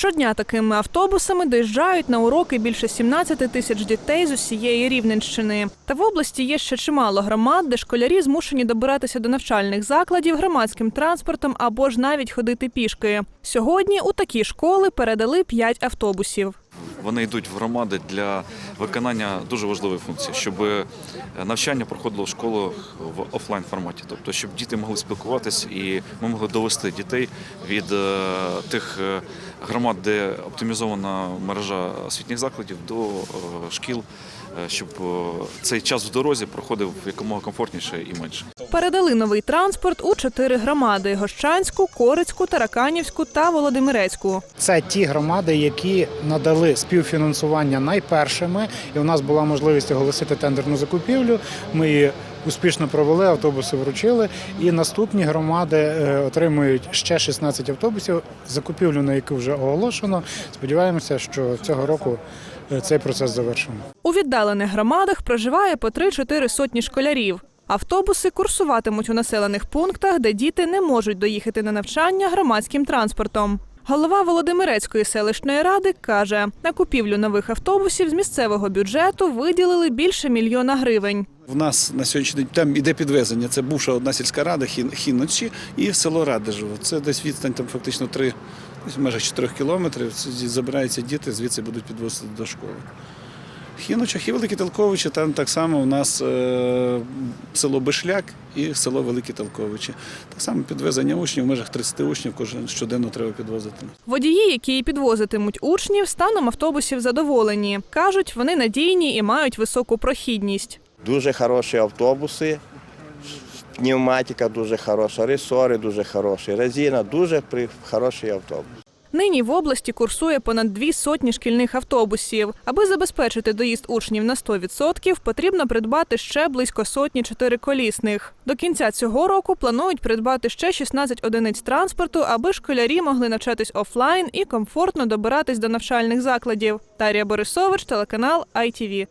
Щодня такими автобусами доїжджають на уроки більше 17 тисяч дітей з усієї Рівненщини. Та в області є ще чимало громад, де школярі змушені добиратися до навчальних закладів громадським транспортом або ж навіть ходити пішки. Сьогодні у такі школи передали 5 автобусів. Вони йдуть в громади для виконання дуже важливої функції, щоб е, навчання проходило в школах в офлайн форматі, тобто щоб діти могли спілкуватись і ми могли довести дітей від е, тих е, громад, де оптимізована мережа освітніх закладів, до шкіл, щоб цей час в дорозі проходив якомога комфортніше і менше. Передали новий транспорт у чотири громади: Гощанську, Корицьку, Тараканівську та Володимирецьку. Це ті громади, які надали співфінансування найпершими, і у нас була можливість оголосити тендерну закупівлю. Ми її успішно провели, автобуси вручили. І наступні громади е, отримують ще 16 автобусів, закупівлю на яку вже оголошено. Сподіваємося, що цього року е, цей процес завершимо. У віддалених громадах проживає по 3-4 сотні школярів. Автобуси курсуватимуть у населених пунктах, де діти не можуть доїхати на навчання громадським транспортом. Голова Володимирецької селищної ради каже, на купівлю нових автобусів з місцевого бюджету виділили більше мільйона гривень. В нас на сьогоднішній день там іде підвезення. Це бувша одна сільська рада Хіночі і село Радежево. Це десь відстань там фактично 3, десь в межах 4 кілометрів. Забираються діти, звідси будуть підвозити до школи. В Хіночах і Великі Толковичі, там так само у нас е, село Бишляк і село Великі Толковичі. Так само підвезення учнів в межах 30 учнів кожен щоденно треба підвозити. Водії, які підвозитимуть учнів, станом автобусів задоволені. кажуть, вони надійні і мають високу прохідність. Дуже хороші автобуси, пневматика дуже хороша, ресори дуже хороші, резина дуже хороший автобус. Нині в області курсує понад дві сотні шкільних автобусів. Аби забезпечити доїзд учнів на 100%, потрібно придбати ще близько сотні чотириколісних. До кінця цього року планують придбати ще 16 одиниць транспорту, аби школярі могли навчатись офлайн і комфортно добиратись до навчальних закладів. Тарія Борисович, телеканал ITV.